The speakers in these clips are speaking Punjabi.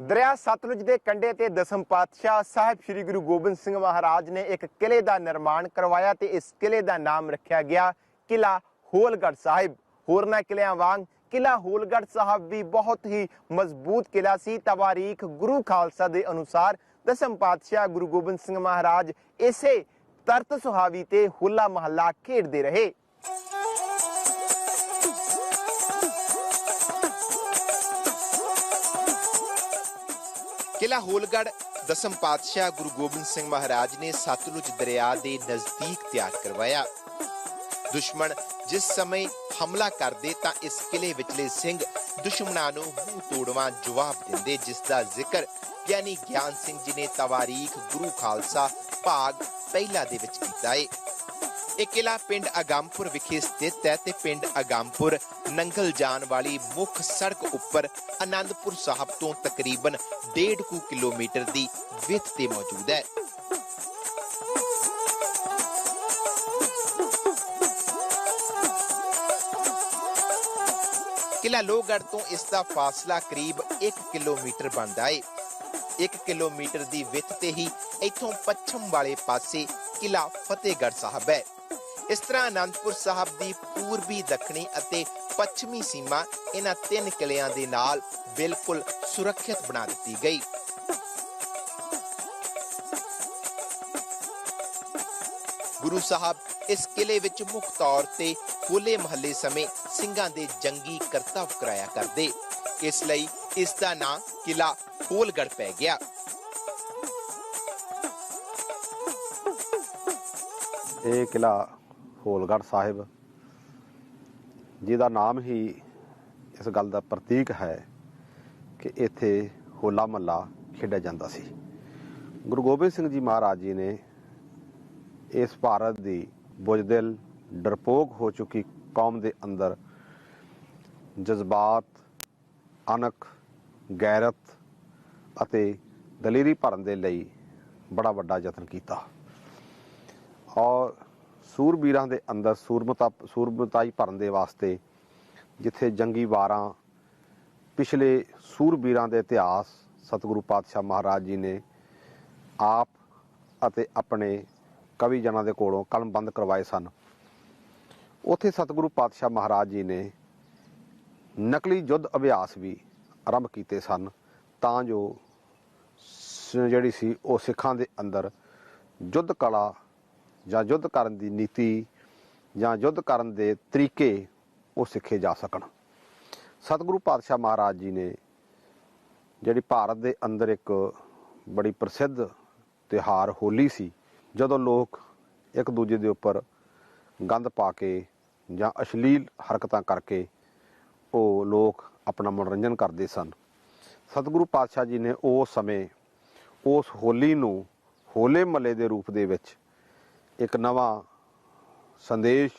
ਦਰਿਆ ਸਤਲੁਜ ਦੇ ਕੰਢੇ ਤੇ ਦਸਮ ਪਾਤਸ਼ਾਹ ਸਾਹਿਬ ਸ੍ਰੀ ਗੁਰੂ ਗੋਬਿੰਦ ਸਿੰਘ ਮਹਾਰਾਜ ਨੇ ਇੱਕ ਕਿਲੇ ਦਾ ਨਿਰਮਾਣ ਕਰਵਾਇਆ ਤੇ ਇਸ ਕਿਲੇ ਦਾ ਨਾਮ ਰੱਖਿਆ ਗਿਆ ਕਿਲਾ ਹੋਲਗੜ ਸਾਹਿਬ। ਹੋਰਨਾਂ ਕਿਲਿਆਂ ਵਾਂਗ ਕਿਲਾ ਹੋਲਗੜ ਸਾਹਿਬ ਵੀ ਬਹੁਤ ਹੀ ਮਜ਼ਬੂਤ ਕਿਲਾ ਸੀ। ਤਵਾਰੀਖ ਗੁਰੂ ਖਾਲਸਾ ਦੇ ਅਨੁਸਾਰ ਦਸਮ ਪਾਤਸ਼ਾਹ ਗੁਰੂ ਗੋਬਿੰਦ ਸਿੰਘ ਮਹਾਰਾਜ ਇਸੇ ਤਰਤ ਸੁਹਾਵੀ ਤੇ ਹੁੱਲਾ ਮਹੱਲਾ ਖੇਡਦੇ ਰਹੇ। ਕਿਲਾ ਹੋਲਗੜ ਦਸਮ ਪਾਤਸ਼ਾਹ ਗੁਰੂ ਗੋਬਿੰਦ ਸਿੰਘ ਮਹਾਰਾਜ ਨੇ ਸਤਲੁਜ ਦਰਿਆ ਦੇ ਨਜ਼ਦੀਕ ਤਿਆਰ ਕਰਵਾਇਆ। ਦੁਸ਼ਮਣ ਜਿਸ ਸਮੇਂ ਹਮਲਾ ਕਰਦੇ ਤਾਂ ਇਸ ਕਿਲੇ ਵਿਚਲੇ ਸਿੰਘ ਦੁਸ਼ਮਣਾਂ ਨੂੰ ਮੂੰਹ ਤੋੜਵਾਂ ਜਵਾਬ ਦਿੰਦੇ, ਜਿਸ ਦਾ ਜ਼ਿਕਰ ਗਿਆਨੀ ਗਿਆਨ ਸਿੰਘ ਜੀ ਨੇ ਤਵਾਰੀਖ ਗੁਰੂ ਖਾਲਸਾ ਭਾਗ ਪਹਿਲਾ ਦੇ ਵਿੱਚ ਕੀਤਾ ਹੈ ਇਹ ਕਿਲਾ ਪਿੰਡ ਅਗੰਮਪੁਰ ਵਿਖੇ ਸਥਿਤ ਹੈ ਤੇ ਪਿੰਡ ਅਗੰਮਪੁਰ ਨੰਗਲ ਜਾਣ ਵਾਲੀ ਮੁੱਖ ਸੜਕ ਉੱਪਰ ਆਨੰਦਪੁਰ ਸਾਹਿਬ ਤੋਂ ਤਕਰੀਬਨ 1.5 ਕੁ ਕਿਲੋਮੀਟਰ ਦੀ ਵਿੱਥ ਤੇ ਮੌਜੂਦ ਹੈ। ਕਿਲਾ ਲੋਹਗੜ੍ਹ ਤੋਂ ਇਸ ਦਾ ਫਾਸਲਾ ਕਰੀਬ 1 ਕਿਲੋਮੀਟਰ ਬਣਦਾ ਏ। 1 ਕਿਲੋਮੀਟਰ ਦੀ ਵਿੱਥ ਤੇ ਹੀ ਇੱਥੋਂ ਪੱਛਮ ਵਾਲੇ ਪਾਸੇ ਕਿਲਾ ਫਤਿਹਗੜ੍ਹ ਸਾਹਿਬ ਹੈ। ਇਸ ਤਰ੍ਹਾਂ ਅਨੰਦਪੁਰ ਸਾਹਿਬ ਦੀ ਪੂਰਬੀ, ਦੱਖਣੀ ਅਤੇ ਪੱਛਮੀ ਸੀਮਾ ਇਹਨਾਂ ਤਿੰਨ ਕਿਲਿਆਂ ਦੇ ਨਾਲ ਬਿਲਕੁਲ ਸੁਰੱਖਿਅਤ ਬਣਾ ਦਿੱਤੀ ਗਈ। ਗੁਰੂ ਸਾਹਿਬ ਇਸ ਕਿਲੇ ਵਿੱਚ ਮੁੱਖ ਤੌਰ ਤੇ ਹੋਲੇ ਮਹੱਲੇ ਸਮੇਂ ਸਿੰਘਾਂ ਦੇ ਜੰਗੀ ਕਰਤੱਵ ਕਰਾਇਆ ਕਰਦੇ। ਇਸ ਲਈ ਇਸ ਦਾ ਨਾਂ ਕਿਲਾ ਹੋਲਗੜ ਪੈ ਗਿਆ। ਇਹ ਕਿਲਾ ਹੋਲਗੜ੍ਹ ਸਾਹਿਬ, ਜਿਹਦਾ ਨਾਮ ਹੀ ਇਸ ਗੱਲ ਦਾ ਪ੍ਰਤੀਕ ਹੈ ਕਿ ਇੱਥੇ ਹੋਲਾ ਮਹੱਲਾ ਖੇਡਿਆ ਜਾਂਦਾ ਸੀ। ਗੁਰੂ ਗੋਬਿੰਦ ਸਿੰਘ ਜੀ ਮਹਾਰਾਜ ਜੀ ਨੇ ਇਸ ਭਾਰਤ ਦੀ ਬੁਝਦਿਲ, ਡਰਪੋਕ ਹੋ ਚੁੱਕੀ ਕੌਮ ਦੇ ਅੰਦਰ ਜਜ਼ਬਾਤ ਅਨਕ ਗੈਰਤ ਅਤੇ ਦਲੇਰੀ ਭਰਨ ਦੇ ਲਈ ਬੜਾ ਵੱਡਾ ਯਤਨ ਕੀਤਾ। ਔਰ ਸੂਰਬੀਰਾਂ ਦੇ ਅੰਦਰ ਸੂਰਮਤਾ, ਸੂਰਮਤਾਈ ਭਰਨ ਦੇ ਵਾਸਤੇ ਜਿੱਥੇ ਜੰਗੀ ਵਾਰਾਂ, ਪਿਛਲੇ ਸੂਰਬੀਰਾਂ ਦੇ ਇਤਿਹਾਸ ਸਤਿਗੁਰੂ ਪਾਤਸ਼ਾਹ ਮਹਾਰਾਜ ਜੀ ਨੇ ਆਪ ਅਤੇ ਆਪਣੇ ਕਵੀ ਜਨਾਂ ਦੇ ਕੋਲੋਂ ਕਲਮਬੰਦ ਕਰਵਾਏ ਸਨ। ਉੱਥੇ ਸਤਿਗੁਰੂ ਪਾਤਸ਼ਾਹ ਮਹਾਰਾਜ ਜੀ ਨੇ ਨਕਲੀ ਯੁੱਧ ਅਭਿਆਸ ਵੀ ਆਰੰਭ ਕੀਤੇ ਸਨ। ਤਾਂ ਜੋ ਜਿਹੜੀ ਸੀ ਉਹ ਸਿੱਖਾਂ ਦੇ ਅੰਦਰ ਯੁੱਧ ਕਲਾ ਜਾਂ ਯੁੱਧ ਕਰਨ ਦੀ ਨੀਤੀ ਜਾਂ ਯੁੱਧ ਕਰਨ ਦੇ ਤਰੀਕੇ ਉਹ ਸਿੱਖੇ ਜਾ ਸਕਣ। ਸਤਿਗੁਰੂ ਪਾਤਸ਼ਾਹ ਮਹਾਰਾਜ ਜੀ ਨੇ ਜਿਹੜੀ ਭਾਰਤ ਦੇ ਅੰਦਰ ਇੱਕ ਬੜੀ ਪ੍ਰਸਿੱਧ ਤਿਉਹਾਰ ਹੋਲੀ ਸੀ, ਜਦੋਂ ਲੋਕ ਇੱਕ ਦੂਜੇ ਦੇ ਉੱਪਰ ਗੰਦ ਪਾ ਕੇ ਜਾਂ ਅਸ਼ਲੀਲ ਹਰਕਤਾਂ ਕਰਕੇ ਉਹ ਲੋਕ ਆਪਣਾ ਮਨੋਰੰਜਨ ਕਰਦੇ ਸਨ। ਸਤਿਗੁਰੂ ਪਾਤਸ਼ਾਹ ਜੀ ਨੇ ਉਸ ਸਮੇਂ ਉਸ ਹੋਲੀ ਨੂੰ ਹੋਲੇ ਮੱਲੇ ਦੇ ਰੂਪ ਦੇ ਵਿੱਚ ਇੱਕ ਨਵਾਂ ਸੰਦੇਸ਼,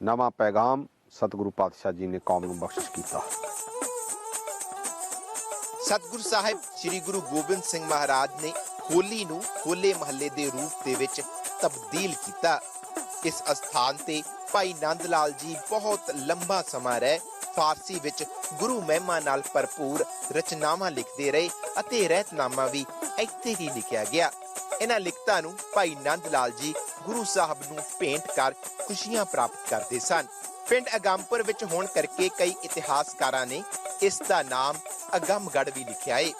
ਨਵਾਂ ਪੈਗਾਮ ਸਤਿਗੁਰੂ ਪਾਤਸ਼ਾਹ ਜੀ ਨੇ ਕੌਮ ਨੂੰ ਬਖਸ਼ਿਸ਼ ਕੀਤਾ। ਸਤਿਗੁਰੂ ਸਾਹਿਬ, ਸ੍ਰੀ ਗੁਰੂ ਗੋਬਿੰਦ ਸਿੰਘ ਮਹਾਰਾਜ ਨੇ ਹੋਲੀ ਨੂੰ ਹੋਲੇ ਮਹੱਲੇ ਦੇ ਰੂਪ ਦੇ ਵਿੱਚ ਤਬਦੀਲ ਕੀਤਾ। ਇਸ ਅਸਥਾਨ ਤੇ ਭਾਈ ਨੰਦ ਲਾਲ ਜੀ ਬਹੁਤ ਲੰਬਾ ਸਮਾਂ ਰਹਿ। ਫਾਰਸੀ ਵਿੱਚ ਗੁਰੂ ਮਹਿਮਾ ਨਾਲ ਭਰਪੂਰ ਰਚਨਾਵਾਂ ਲਿਖਦੇ ਰਹੇ ਅਤੇ ਰਹਿਤਨਾਮਾ ਵੀ ਇੱਥੇ ਹੀ ਲਿਖਿਆ ਗਿਆ। ਇਹਨਾਂ ਲਿਖਤਾਂ ਨੂੰ ਭਾਈ ਨੰਦ ਲਾਲ ਜੀ ਗੁਰੂ ਸਾਹਿਬ ਨੂੰ ਭੇਂਟ ਕਰ ਖੁਸ਼ੀਆਂ ਪ੍ਰਾਪਤ ਕਰਦੇ ਸਨ। ਪਿੰਡ ਅਗੰਮਪੁਰ ਵਿੱਚ ਹੋਣ ਕਰਕੇ ਕਈ ਇਤਿਹਾਸਕਾਰਾਂ ਨੇ ਇਸ ਦਾ ਨਾਮ ਅਗੰਮਗੜ ਵੀ ਲਿਖਿਆ ਏ।